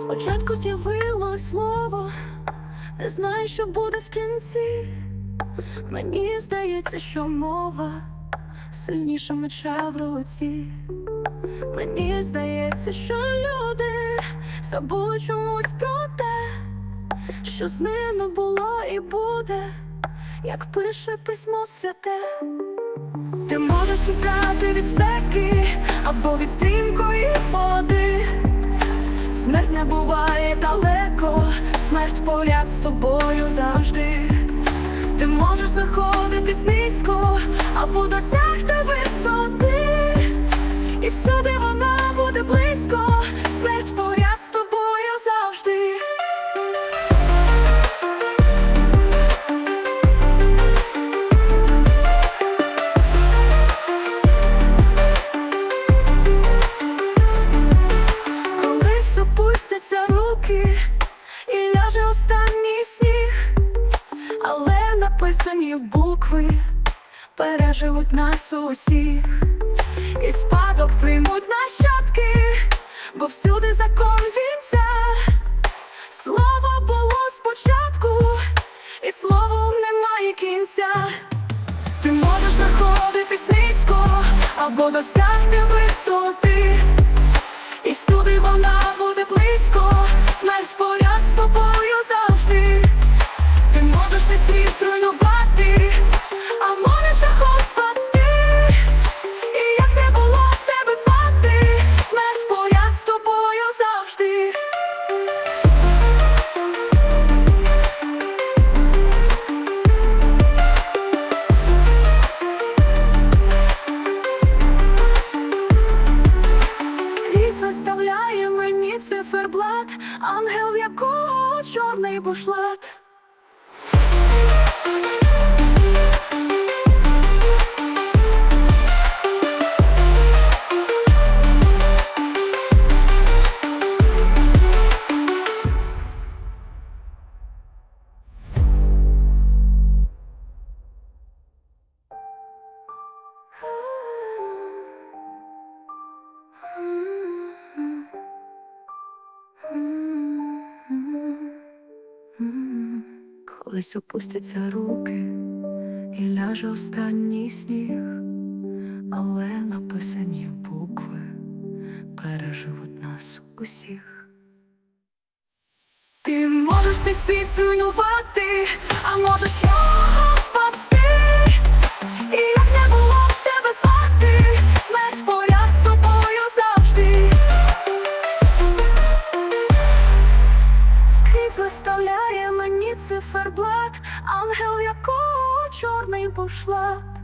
Спочатку з'явилось слово, не знаю, що буде в кінці. Мені здається, що мова сильніша меча в руці. Мені здається, що люди забули чомусь про те, що з ними було і буде, як пише письмо святе. Ти можеш тікати від спеки або від стрімкої води. Смерть не буває далеко, смерть поряд з тобою завжди. Ти можеш знаходитись низько або досягти написані букви переживуть нас усіх, і спадок приймуть нащадки, бо всюди закон вінця. Слово було спочатку, і словом немає кінця. Ти можеш знаходитись низько або досягти висоти. І всюди вона буде близько, смерть поряд з тобою завжди. Ти можеш цей світ ангел якого чорний бушлат. Колись опустяться руки і ляже останній сніг, але написані букви переживуть нас усіх. Ти можеш цей світ зруйнувати, а можеш циферблат, ангел якого чорний бушлат.